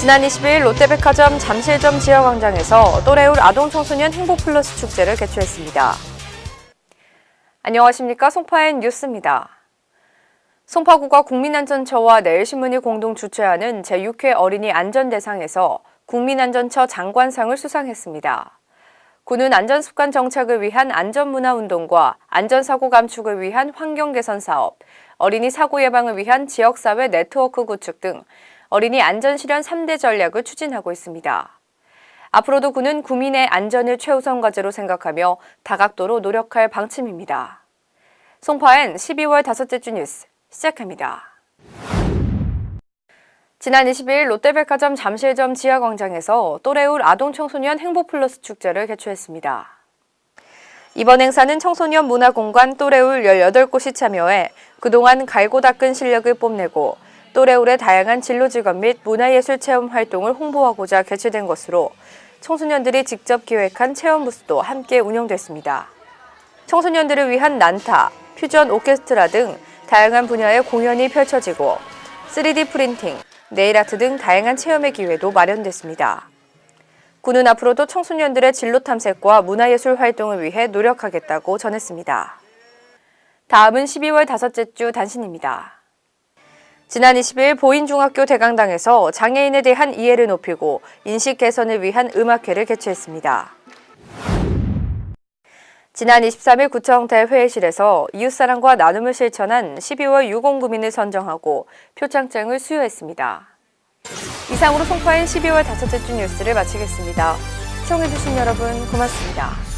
지난 20일 롯데백화점 잠실점 지하광장에서 또래울 아동청소년 행복플러스 축제를 개최했습니다. 안녕하십니까. 송파엔 뉴스입니다. 송파구가 국민안전처와 내일신문이 공동 주최하는 제6회 어린이 안전대상에서 국민안전처 장관상을 수상했습니다. 구는 안전습관 정착을 위한 안전문화운동과 안전사고 감축을 위한 환경개선 사업, 어린이 사고 예방을 위한 지역사회 네트워크 구축 등 어린이 안전실현 3대 전략을 추진하고 있습니다. 앞으로도 구는 국민의 안전을 최우선 과제로 생각하며 다각도로 노력할 방침입니다. 송파엔 12월 다섯째 주 뉴스 시작합니다. 지난 20일 롯데백화점 잠실점 지하광장에서 또래울 아동청소년 행복플러스 축제를 개최했습니다. 이번 행사는 청소년 문화공간 또래울 18곳이 참여해 그동안 갈고 닦은 실력을 뽐내고 또래울의 다양한 진로 직업 및 문화예술 체험 활동을 홍보하고자 개최된 것으로 청소년들이 직접 기획한 체험 부스도 함께 운영됐습니다. 청소년들을 위한 난타, 퓨전 오케스트라 등 다양한 분야의 공연이 펼쳐지고 3D 프린팅, 네일아트 등 다양한 체험의 기회도 마련됐습니다. 군은 앞으로도 청소년들의 진로 탐색과 문화예술 활동을 위해 노력하겠다고 전했습니다. 다음은 12월 다섯째 주 단신입니다. 지난 20일 보인중학교 대강당에서 장애인에 대한 이해를 높이고 인식 개선을 위한 음악회를 개최했습니다. 지난 23일 구청 대 회의실에서 이웃사랑과 나눔을 실천한 12월 유공구민을 선정하고 표창장을 수여했습니다. 이상으로 송파인 12월 다섯째 주 뉴스를 마치겠습니다. 시청해주신 여러분 고맙습니다.